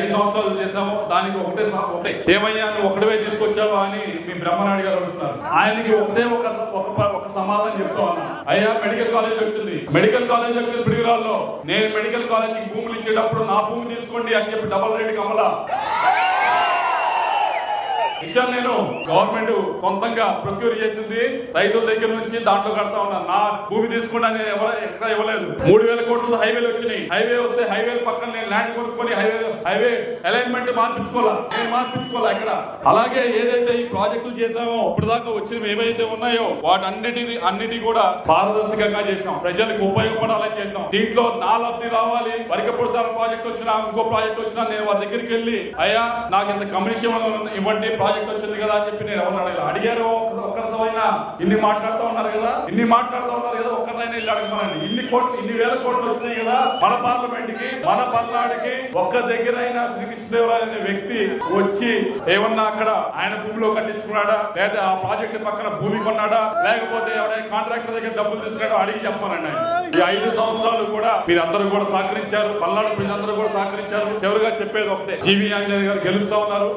ఐదు సంవత్సరాలు చేసాము దానికి ఒకటే ఒకటే. ఏమయ్యా నువ్వు ఒకటివే తీసుకొచ్చావా అని మీ బ్రహ్మనాయుడు గారు అడుగుతున్నారు. ఆయనకి ఒకటే ఒక ఒక ఒక సమాధానం చెప్తా అయ్యా మెడికల్ కాలేజ్ వచ్చింది. మెడికల్ కాలేజ్ వచ్చింది పిడిగిరాల్లో నేను మెడికల్ కాలేజీకి భూములు ఇచ్చేటప్పుడు నా భూమి తీసుకోండి అని చెప్పి డబల్ రేట్ కమలా. ఇచ్చాను నేను. గవర్నమెంట్ సొంతంగా ప్రొక్యూర్ చేసింది. రైతుల దగ్గర నుంచి దాంట్లో కడతా ఉన్నా. నా భూమి తీసుకున్నా నేను ఎవరు- ఎక్కడ ఇవ్వలేదు. మూడు వేల కోట్లు హైవేలు వచ్చినాయి. హైవే వస్తే హైవే పక్కన నేను ల్యాండ్ కొనుక్కొని హైవే హైవే అలైన్మెంట్ మార్పించుకోవాలా? నేను మార్పించుకోవాలా ఇక్కడ అలాగే ఏదైతే ఈ ప్రాజెక్టులు చేసామో ఇప్పటిదాకా వచ్చినవి ఏవైతే ఉన్నాయో వాటన్నిటి అన్నిటి కూడా పారదర్శకంగా చేసాం ప్రజలకు ఉపయోగపడాలని చేసాం దీంట్లో నా లబ్ధి రావాలి. వరికపూడి సార్ ప్రాజెక్ట్ వచ్చినా ఇంకో ప్రాజెక్ట్ వచ్చినా నేను వారి దగ్గరికి వెళ్ళి అయ్యా నాకు ఇంత కమిషన్ ఇవ్వండి ప్రాజెక్ట్ వచ్చింది కదా అని చెప్పి నేను ఎవరిని అడగలేదు అడిగారు ఒక్కరితో అయినా ఇన్ని మాట్లాడుతూ ఉన్నారు కదా ఇన్ని మాట్లాడుతూ ఉన్నారు కదా ఒక్కరినైనా ఇల్లు అడగమనండి. ఇన్ని కోట్లు ఇన్ని వేల కోట్లు వచ్చినాయి కదా మన పార్లమెంట్కి మన పల్నాడుకి ఒక్క దగ్గర అయినా శ్రీకృష్ణదేవరాయలు అనే వ్యక్తి వచ్చి ఏమన్నా అక్కడ ఆయన భూమిలో కట్టించుకున్నాడా? లేదా ఆ ప్రాజెక్ట్ పక్కన భూమి కొన్నాడా? లేకపోతే ఎవరైనా కాంట్రాక్టర్ దగ్గర డబ్బులు తీసుకున్నాడో? అడిగి చెప్పానండి ఆయన. ఈ ఐదు సంవత్సరాలు కూడా మీరందరూ కూడా సహకరించారు. పల్నాడు ప్రజలందరూ కూడా సహకరించారు. చివరిగా చెప్పేది ఒకటే. జీవీ ఆంజనేయ గారు గెలుస్తా ఉన్నారు.